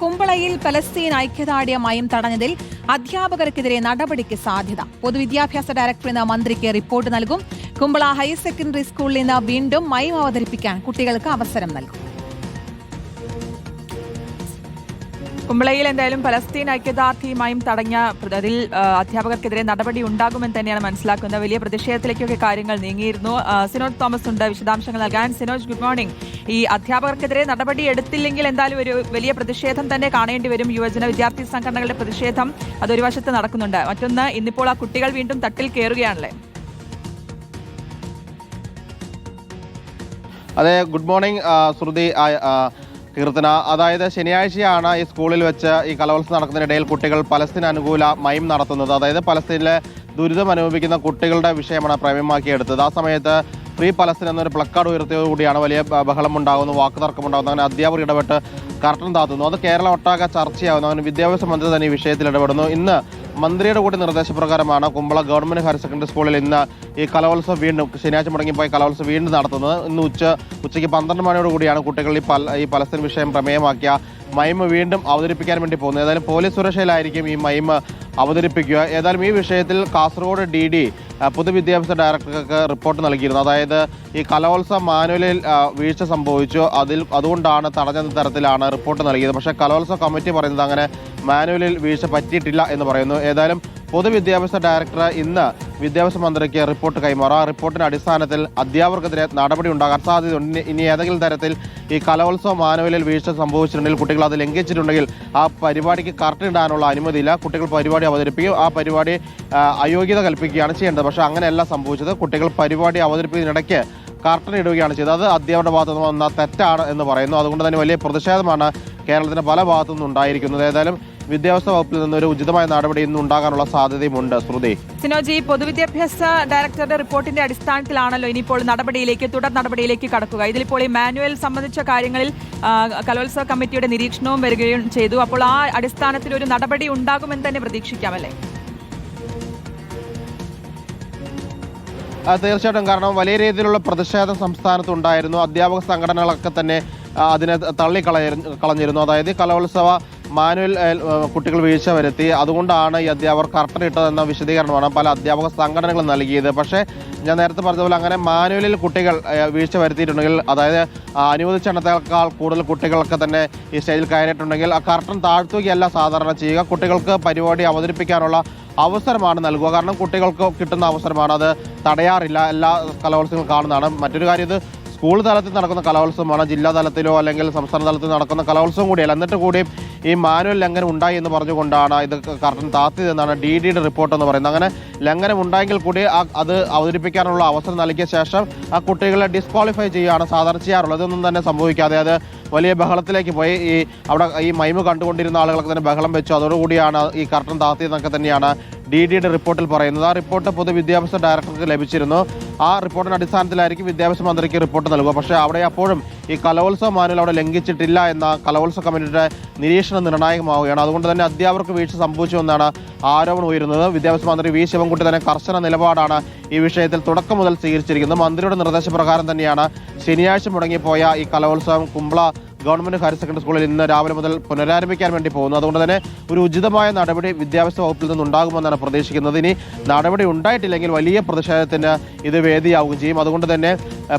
കുമ്പളയിൽ Palestine ഐക്യദാർഢ്യമായും തടഞ്ഞതിൽ അധ്യാപകർക്കെതിരെ നടപടിക്ക് സാധ്യത. പൊതുവിദ്യാഭ്യാസ ഡയറക്ടർ ഇന്ന് മന്ത്രിക്ക് റിപ്പോർട്ട് നൽകും. കുമ്പള ഹയർ സെക്കൻഡറി സ്കൂളിൽ നിന്ന് വീണ്ടും മയം അവതരിപ്പിക്കാൻ കുട്ടികൾക്ക് അവസരം നൽകും. കുമ്പളയിൽ എന്തായാലും പലസ്തീൻ ഐക്യദാർഢ്യമായും തടഞ്ഞ അതിൽ അധ്യാപകർക്കെതിരെ നടപടി ഉണ്ടാകുമെന്ന് തന്നെയാണ് മനസ്സിലാക്കുന്നത്. വലിയ പ്രതിഷേധത്തിലേക്കൊക്കെ കാര്യങ്ങൾ നീങ്ങിയിരുന്നു. സിനോജ് തോമസ് ഉണ്ട് വിശദാംശങ്ങൾ നൽകാൻ. സിനോജ് ഗുഡ് മോർണിംഗ് ഈ അധ്യാപകർക്കെതിരെ നടപടി എടുത്തില്ലെങ്കിൽ എന്തായാലും ഒരു വലിയ പ്രതിഷേധം തന്നെ കാണേണ്ടി വരും. യുവജന വിദ്യാർത്ഥി സംഘടനകളുടെ പ്രതിഷേധം അതൊരു വശത്ത് നടക്കുന്നുണ്ട്. മറ്റൊന്ന് ഇന്നിപ്പോൾ ആ കുട്ടികൾ വീണ്ടും തട്ടിൽ കയറുകയാണല്ലേ അതെ ഗുഡ് മോർണിംഗ് ശ്രുതി. കീർത്തന. അതായത് ശനിയാഴ്ചയാണ് ഈ സ്കൂളിൽ വെച്ച് ഈ കലോത്സവം നടക്കുന്നതിനിടയിൽ കുട്ടികൾ പലസ്തീൻ അനുകൂല മയം നടത്തുന്നത്. അതായത് പലസ്തീനിലെ ദുരിതം അനുഭവിക്കുന്ന കുട്ടികളുടെ വിഷയമാണ് പ്രമേയമാക്കിയെടുത്തത് ആ സമയത്ത് ഫ്രീ പലസ്തീൻ എന്നൊരു പ്ലക്കാർഡ് ഉയർത്തിയതോടുകൂടിയാണ് വലിയ ബ- ബഹളം ഉണ്ടാകുന്നു വാക്കുതർക്കം ഉണ്ടാകുന്നു അങ്ങനെ അധ്യാപകർ ഇടപെട്ട് കർട്ടൻ താത്തുന്നു. അത് കേരളം ഒട്ടാകെ ചർച്ചയാകുന്നു അങ്ങനെ വിദ്യാഭ്യാസ മന്ത്രി തന്നെ ഈ വിഷയത്തിൽ ഇടപെടുന്നു. ഇന്ന് മന്ത്രിയുടെ കൂടി നിർദ്ദേശപ്രകാരമാണ് കുമ്പള ഗവൺമെന്റ് ഹയർ സെക്കൻഡറി സ്കൂളിൽ ഇന്ന് ഈ കലോത്സവം വീണ്ടും ശനിയാഴ്ച മുടങ്ങിപ്പോയി കലോത്സവം വീണ്ടും നടത്തുന്നത്. ഇന്ന് ഉച്ച ഉച്ചയ്ക്ക് പന്ത്രണ്ട് മണിയോടുകൂടിയാണ് കുട്ടികൾ ഈ പല ഈ പലസ്തീൻ വിഷയം പ്രമേയമാക്കിയ മൈം വീണ്ടും അവതരിപ്പിക്കാൻ വേണ്ടി പോകുന്നത് ഏതായാലും പോലീസ് സുരക്ഷയിലായിരിക്കും ഈ മൈമ അവതരിപ്പിക്കുക. ഏതായാലും ഈ വിഷയത്തിൽ കാസർഗോഡ് ഡി ഡി പൊതുവിദ്യാഭ്യാസ ഡയറക്ടർക്ക് റിപ്പോർട്ട് നൽകിയിരുന്നു. അതായത് ഈ കലോത്സവ മാനുവലിൽ വീഴ്ച സംഭവിച്ചു. അതിൽ അതുകൊണ്ടാണ് തടഞ്ഞ തരത്തിലാണ് റിപ്പോർട്ട് നൽകിയത്. പക്ഷേ കലോത്സവ കമ്മിറ്റി പറയുന്നത് അങ്ങനെ മാനുവലിൽ വീഴ്ച പറ്റിയിട്ടില്ല എന്ന് പറയുന്നു. ഏതായാലും പൊതുവിദ്യാഭ്യാസ ഡയറക്ടർ ഇന്ന് വിദ്യാഭ്യാസ മന്ത്രിക്ക് റിപ്പോർട്ട് കൈമാറും. ആ റിപ്പോർട്ടിന്റെ അടിസ്ഥാനത്തിൽ അധ്യാപകർക്കെതിരെ നടപടി ഉണ്ടാകാൻ സാധ്യതയുണ്ട്. ഇനി ഏതെങ്കിലും തരത്തിൽ ഈ കലോത്സവ മാനുവലിൽ വീഴ്ച സംഭവിച്ചിട്ടുണ്ടെങ്കിൽ കുട്ടികൾ അത് ലംഘിച്ചിട്ടുണ്ടെങ്കിൽ ആ പരിപാടിക്ക് കറക്റ്റ് ഇടാനുള്ള അനുമതിയില്ല. കുട്ടികൾ പരിപാടി അവതരിപ്പിക്കും. ആ പരിപാടി അയോഗ്യത കൽപ്പിക്കുകയാണ് ചെയ്യേണ്ടത്. പക്ഷേ അങ്ങനെയല്ല സംഭവിച്ചത്. കുട്ടികൾ പരിപാടി അവതരിപ്പിക്കുന്നതിനിടയ്ക്ക് കർട്ടൻ ഇടുകയാണ് ചെയ്തത്. അത് അധ്യാപകരുടെ ഭാഗത്തു നിന്ന് വന്ന തെറ്റാണ് എന്ന് പറയുന്നു. അതുകൊണ്ട് തന്നെ വലിയ പ്രതിഷേധമാണ് കേരളത്തിന്റെ പല ഭാഗത്തു നിന്നുണ്ടായിരിക്കുന്നത് ഏതായാലും വിദ്യാഭ്യാസ വകുപ്പിൽ നിന്ന് ഒരു ഉചിതമായ നടപടി ഇന്ന് ഉണ്ടാകാനുള്ള സാധ്യതയുമുണ്ട്. ശ്രുതി. സിനോജി പൊതുവിദ്യാഭ്യാസ ഡയറക്ടറുടെ റിപ്പോർട്ടിന്റെ അടിസ്ഥാനത്തിലാണല്ലോ ഇനിയിപ്പോൾ നടപടിയിലേക്ക് തുടർ നടപടിയിലേക്ക് കടക്കുക. ഇതിലിപ്പോൾ ഈ മാനുവൽ സംബന്ധിച്ച കാര്യങ്ങളിൽ കലോത്സവ കമ്മിറ്റിയുടെ നിരീക്ഷണവും വരികയും ചെയ്തു. അപ്പോൾ ആ അടിസ്ഥാനത്തിൽ ഒരു നടപടി ഉണ്ടാകുമെന്ന് തന്നെ പ്രതീക്ഷിക്കാമല്ലേ? തീർച്ചയായിട്ടും. കാരണം വലിയ രീതിയിലുള്ള പ്രതിഷേധം സംസ്ഥാനത്ത് ഉണ്ടായിരുന്നു. അധ്യാപക സംഘടനകളൊക്കെ തന്നെ അതിനെ തള്ളിക്കളയ കളഞ്ഞിരുന്നു. അതായത് കലോത്സവ മാനുവൽ കുട്ടികൾ വീഴ്ച വരുത്തി. അതുകൊണ്ടാണ് ഈ അധ്യാപകർ കർട്ടൻ ഇട്ടതെന്ന വിശദീകരണമാണ് പല അധ്യാപക സംഘടനകളും നൽകിയത്. പക്ഷേ ഞാൻ നേരത്തെ പറഞ്ഞതുപോലെ അങ്ങനെ മാനുവലിൽ കുട്ടികൾ വീഴ്ച വരുത്തിയിട്ടുണ്ടെങ്കിൽ അതായത് അനുവദിച്ചെണ്ണത്തേക്കാൾ കൂടുതൽ കുട്ടികളൊക്കെ തന്നെ ഈ സ്റ്റേജിൽ കയറിയിട്ടുണ്ടെങ്കിൽ ആ കർട്ടൻ താഴ്ത്തുകയല്ല സാധാരണ ചെയ്യുക. കുട്ടികൾക്ക് പരിപാടി അവതരിപ്പിക്കാനുള്ള അവസരമാണ് നൽകുക. കാരണം കുട്ടികൾക്ക് കിട്ടുന്ന അവസരമാണ്. അത് തടയാറില്ല. എല്ലാ കലോത്സവങ്ങളും കാണുന്നതാണ്. മറ്റൊരു കാര്യം ഇത് സ്കൂൾ തലത്തിൽ നടക്കുന്ന കലോത്സവമാണ്. ജില്ലാ തലത്തിലോ അല്ലെങ്കിൽ സംസ്ഥാന തലത്തിൽ നടക്കുന്ന കലോത്സവം കൂടിയല്ല. എന്നിട്ട് കൂടിയും ഈ മാനുവൽ ലംഘനം ഉണ്ടായി എന്ന് പറഞ്ഞുകൊണ്ടാണ് ഇത് കർട്ടൻ താത്തിയതെന്നാണ് ഡി ഡിയുടെ റിപ്പോർട്ട് എന്ന് പറയുന്നത്. അങ്ങനെ ലംഘനം ഉണ്ടായെങ്കിൽ കൂടി അത് അവതരിപ്പിക്കാനുള്ള അവസരം നൽകിയ ശേഷം ആ കുട്ടികളെ ഡിസ്ക്വാളിഫൈ ചെയ്യുകയാണ് സാധാരണ ചെയ്യാറുള്ളത്. ഇതൊന്നും തന്നെ സംഭവിക്കാതെ അത് വലിയ ബഹളത്തിലേക്ക് പോയി. ഈ അവിടെ ഈ മൈമ് കണ്ടുകൊണ്ടിരുന്ന ആളുകളൊക്കെ തന്നെ ബഹളം വെച്ചു. അതോടുകൂടിയാണ് ഈ കർട്ടൻ താത്തിയതെന്നൊക്കെ തന്നെയാണ് ഡി ഡിയുടെ റിപ്പോർട്ടിൽ പറയുന്നത്. ആ റിപ്പോർട്ട് പൊതുവിദ്യാഭ്യാസ ഡയറക്ടർക്ക് ലഭിച്ചിരുന്നു. ആ റിപ്പോർട്ടിന്റെ അടിസ്ഥാനത്തിലായിരിക്കും വിദ്യാഭ്യാസ മന്ത്രിക്ക് റിപ്പോർട്ട് നൽകുക. പക്ഷേ അവിടെ അപ്പോഴും ഈ കലോത്സവ മാനുവൽ അവിടെ ലംഘിച്ചിട്ടില്ല എന്ന കലോത്സവ കമ്മിറ്റിയുടെ നിരീക്ഷണം നിർണായകമാവുകയാണ്. അതുകൊണ്ട് തന്നെ അധ്യാപകർക്ക് വീഴ്ച സംഭവിച്ചുവെന്നാണ് ആരോപണം ഉയരുന്നത്. വിദ്യാഭ്യാസ മന്ത്രി വി ശിവൻകുട്ടി തന്നെ കർശന നിലപാടാണ് ഈ വിഷയത്തിൽ തുടക്കം മുതൽ സ്വീകരിച്ചിരിക്കുന്നത്. മന്ത്രിയുടെ നിർദ്ദേശപ്രകാരം തന്നെയാണ് ശനിയാഴ്ച മുടങ്ങിപ്പോയ ഈ കലോത്സവം കുമ്പള ഗവൺമെന്റ് ഹയർ സെക്കൻഡറി സ്കൂളിൽ ഇന്ന് രാവിലെ മുതൽ പുനരാരംഭിക്കാൻ വേണ്ടി പോകുന്നു. അതുകൊണ്ട് തന്നെ ഒരു ഉചിതമായ നടപടി വിദ്യാഭ്യാസ വകുപ്പിൽ നിന്നുണ്ടാകുമെന്നാണ് പ്രതീക്ഷിക്കുന്നത്. ഇനി നടപടി ഉണ്ടായിട്ടില്ലെങ്കിൽ വലിയ പ്രതിഷേധത്തിന് ഇത് വേദിയാവുകയും ചെയ്യും. അതുകൊണ്ട് തന്നെ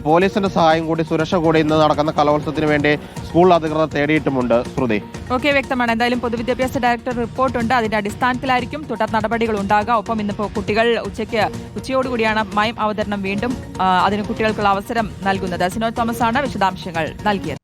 പോലീസിന്റെ സഹായം കൂടി സുരക്ഷ കൂടി ഇന്ന് നടക്കുന്ന കലോത്സവത്തിന് വേണ്ടി സ്കൂൾ അധികൃതർ തേടിയിട്ടുമുണ്ട്. ശ്രുതി. ഓക്കെ വ്യക്തമാണ്. എന്തായാലും പൊതുവിദ്യാഭ്യാസ ഡയറക്ടർ റിപ്പോർട്ട് ഉണ്ട് അതിന്റെ അടിസ്ഥാനത്തിലായിരിക്കും തുടർ നടപടികൾ ഉണ്ടാകുക. ഒപ്പം ഇന്നിപ്പോൾ കുട്ടികൾ ഉച്ചയ്ക്ക് ഉച്ചയോടുകൂടിയാണ് മയം അവതരണം വീണ്ടും അതിന് കുട്ടികൾക്കുള്ള അവസരം നൽകുന്നത്. സിനോ തോമസ് ആണ് വിശദാംശങ്ങൾ നൽകിയത്.